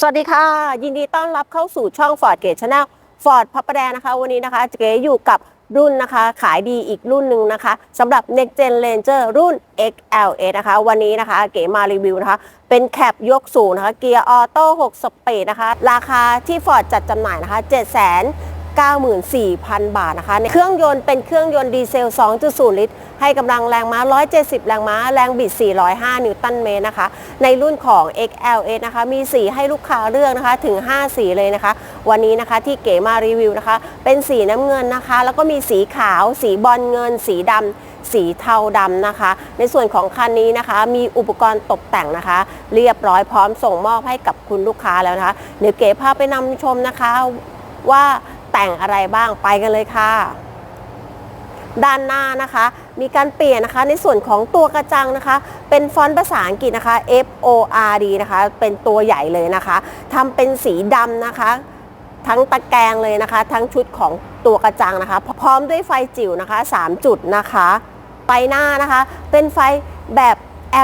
สวัสดีค่ะ ยินดีต้อนรับเข้าสู่ช่อง Ford Gate Channel Ford พับประแดงนะคะ วันนี้นะคะเก๋อยู่กับรุ่นนะคะ ขายดีอีกรุ่นหนึ่งนะคะสำหรับ Next Gen Ranger รุ่น XLA นะคะ วันนี้นะคะ เก๋มารีวิวนะคะ เป็นแคปยกสูงนะคะ เกียร์ออโต้6สปีดนะคะ ราคาที่ Ford จัดจำหน่ายนะคะ7 9 4 0 0 0 บาทนะคะ เครื่องยนต์เป็นเครื่องยนต์ดีเซล 2.0 ลิตร ให้กำลังแรงม้า 170 แรงม้า แรงบิด 405 นิวตันเมตรนะคะ ในรุ่นของ XLS นะคะ มีสีให้ลูกค้าเลือกนะคะ ถึง 5 สีเลยนะคะ วันนี้นะคะที่เก๋มารีวิวนะคะ เป็นสีน้ำเงินนะคะ แล้วก็มีสีขาว สีบอลเงิน สีดำสีเทาดำนะคะ ในส่วนของคันนี้นะคะ มีอุปกรณ์ตกแต่งนะคะ เรียบร้อยพร้อมส่งมอบให้กับคุณลูกค้าแล้วนะคะ เดี๋ยวเก๋พาไปนำชมนะคะว่าแต่งอะไรบ้างไปกันเลยค่ะ ด้านหน้านะคะ มีการเปลี่ยนนะคะในส่วนของตัวกระจังนะคะ เป็นฟอนต์ภาษาอังกฤษนะคะ F O R D นะคะ เป็นตัวใหญ่เลยนะคะทำเป็นสีดำนะคะ ทั้งตะแกรงเลยนะคะ ทั้งชุดของตัวกระจังนะคะ พร้อมด้วยไฟจิ๋วนะคะ 3 จุดนะคะไฟหน้านะคะ เป็นไฟแบบ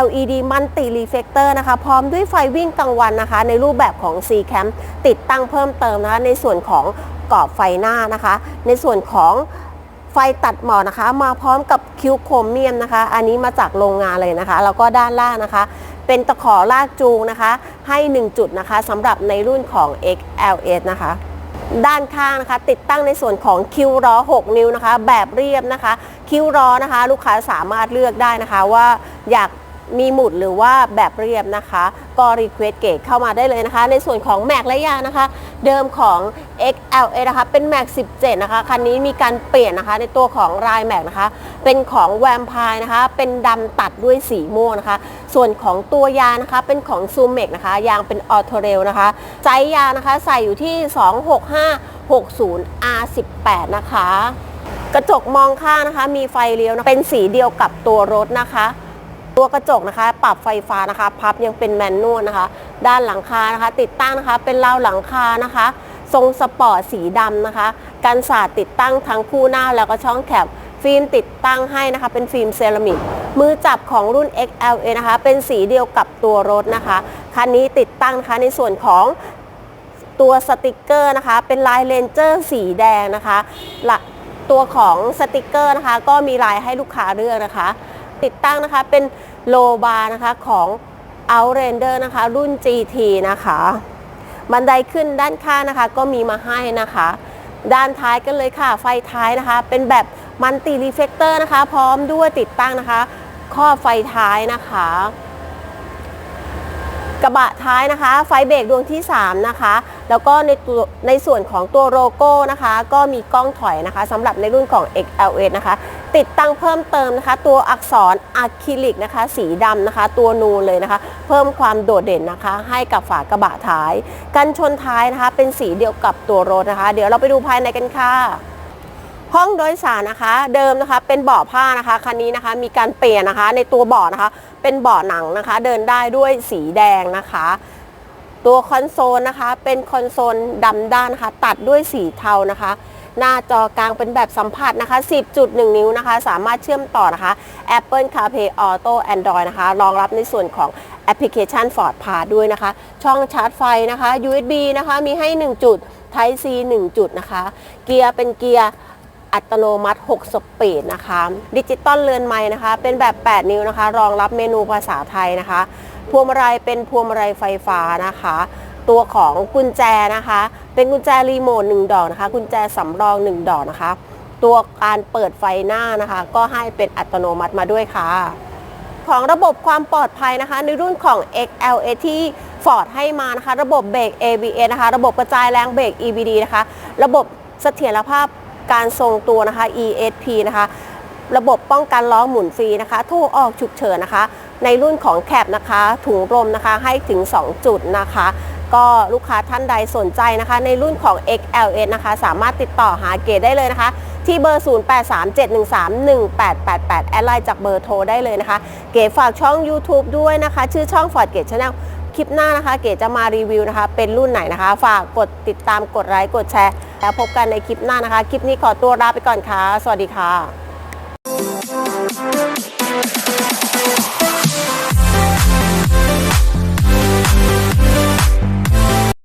LED Multi Reflector นะคะ พร้อมด้วยไฟวิ่งกลางวันนะคะ ในรูปแบบของ C Cam ติดตั้งเพิ่มเติมนะคะ ในส่วนของกรอบไฟหน้านะคะ ในส่วนของ ไฟตัดหมอกนะคะ มาพร้อมกับคิวโครเมียมนะคะ อันนี้มาจากโรงงานเลยนะคะ แล้วก็ด้านล่างนะคะ เป็นตะขอลากจูงนะคะ ให้ 1 จุดนะคะสำหรับในรุ่นของ XLS นะคะ ด้านข้างนะคะ ติดตั้งในส่วนของคิวล้อ6 นิ้วนะคะ แบบเรียบนะคะ คิวล้อนะคะ ลูกค้าสามารถเลือกได้นะคะว่าอยากมีหมุดหรือว่าแบบเรียบนะคะ ก็รีเควสเกตเข้ามาได้เลยนะคะ ในส่วนของแม็กและยานะคะ เดิมของ XLA นะคะเป็นแม็ก17 นะคะ คันนี้มีการเปลี่ยนนะคะในตัวของรายแม็กนะคะ เป็นของแวมพายนะคะ เป็นดำตัดด้วยสีม่วงนะคะ ส่วนของตัวยางนะคะเป็นของซูเมกนะคะ ยางเป็นออโตเรลนะคะไซส์ยางนะคะใส่อยู่ที่ 26560 R18 นะคะ กระจกมองข้างนะคะ มีไฟเลี้ยวนะเป็นสีเดียวกับตัวรถนะคะ ตัวกระจกนะคะ ปรับไฟฟ้านะคะ พับยังเป็นแมนนวลนะคะ ด้านหลังคานะคะ ติดตั้งนะคะ เป็นราวหลังคานะคะ ทรงสปอร์ตสีดำนะคะ กันสาดติดตั้งทั้งคู่หน้าแล้วก็ช่องแคบฟิล์มติดตั้งให้นะคะ เป็นฟิล์มเซรามิก มือจับของรุ่น XLA นะคะ เป็นสีเดียวกับตัวรถนะคะ คันนี้ติดตั้งนะคะในส่วนของตัวสติกเกอร์นะคะ เป็นลายเลนเจอร์สีแดงนะคะละตัวของสติกเกอร์นะคะ ก็มีลายให้ลูกค้าเลือกนะคะ ติดตั้งนะคะ เป็นโลบาร์นะคะของ Outrander นะคะ รุ่น GT นะคะ บันไดขึ้นด้านข้างนะคะ ก็มีมาให้นะคะ ด้านท้ายกันเลยค่ะ ไฟท้ายนะคะ เป็นแบบมันติรีเฟกเตอร์นะคะ พร้อมด้วยติดตั้งนะคะ ข้อไฟท้ายนะคะ กระบะท้ายนะคะ ไฟเบรกดวงที่ 3 นะคะ แล้วก็ในตัวในส่วนของตัวโลโก้นะคะ ก็มีกล้องถอยนะคะสำหรับในรุ่นของ XLS นะคะ ติดตั้งเพิ่มเติมนะคะ ตัวอักษรอะคริลิกนะคะ สีดำนะคะ ตัวนูนเลยนะคะ เพิ่มความโดดเด่นนะคะ ให้กับฝากระบะท้าย กันชนท้ายนะคะ เป็นสีเดียวกับตัวรถนะคะ เดี๋ยวเราไปดูภายในกันค่ะห้องโดยสารนะคะ เดิมนะคะเป็นเบาะผ้านะคะคันนี้นะคะมีการเปลี่ยนนะคะในตัวเบาะนะคะ เป็นเบาะหนังนะคะ เดินได้ด้วยสีแดงนะคะ ตัวคอนโซลนะคะ เป็นคอนโซลดำด้านนะคะ ตัดด้วยสีเทานะคะ หน้าจอกลางเป็นแบบสัมผัสนะคะ 10.1 นิ้วนะคะ สามารถเชื่อมต่อนะคะ Apple CarPlay Auto Android นะคะ รองรับในส่วนของแอปพลิเคชัน Ford p a ด้วยนะคะ ช่องชาร์จไฟนะคะ USB นะคะ มีให้ 1 จุด Type C 1 จุดนะคะ เกียร์เป็นเกียร์ อัตโนมัติ 6 สปีดนะคะ ดิจิตอลเรือนไม้นะคะ เป็นแบบ 8 นิ้วนะคะ รองรับเมนูภาษาไทยนะคะ พวงมาลัยเป็นพวงมาลัยไฟฟ้านะคะ ตัวของกุญแจนะคะ เป็นกุญแจรีโมท1ดอกนะคะ กุญแจสำรอง 1 ดอกนะคะ ตัวการเปิดไฟหน้านะคะ ก็ให้เป็นอัตโนมัติมาด้วยค่ะ ของระบบความปลอดภัยนะคะ ในรุ่นของ XLA ที่ Ford ให้มานะคะ ระบบเบรก ABS นะคะ ระบบกระจายแรงเบรก EBD นะคะ ระบบเสถียรภาพ การทรงตัวนะคะ ESP นะคะ ระบบป้องกันล้อหมุนฟรีนะคะโทรออกฉุกเฉินนะคะ ในรุ่นของแคปนะคะ ถุงลมนะคะให้ถึง 2 จุดนะคะ ก็ลูกค้าท่านใดสนใจนะคะ ในรุ่นของ XLS นะคะ สามารถติดต่อหาเกดได้เลยนะคะที่เบอร์ 0837131888 แอดไลน์จากเบอร์โทรได้เลยนะคะ เก๋ฝากช่อง YouTube ด้วยนะคะ ชื่อช่อง Ford Gate Channel คลิปหน้านะคะ เก๋จะมารีวิวนะคะ เป็นรุ่นไหนนะคะ ฝากกดติดตามกดไลค์กดแชร์ แล้วพบกันในคลิปหน้านะคะ คลิปนี้ขอตัวลาไปก่อนค่ะ สวัสดีค่ะ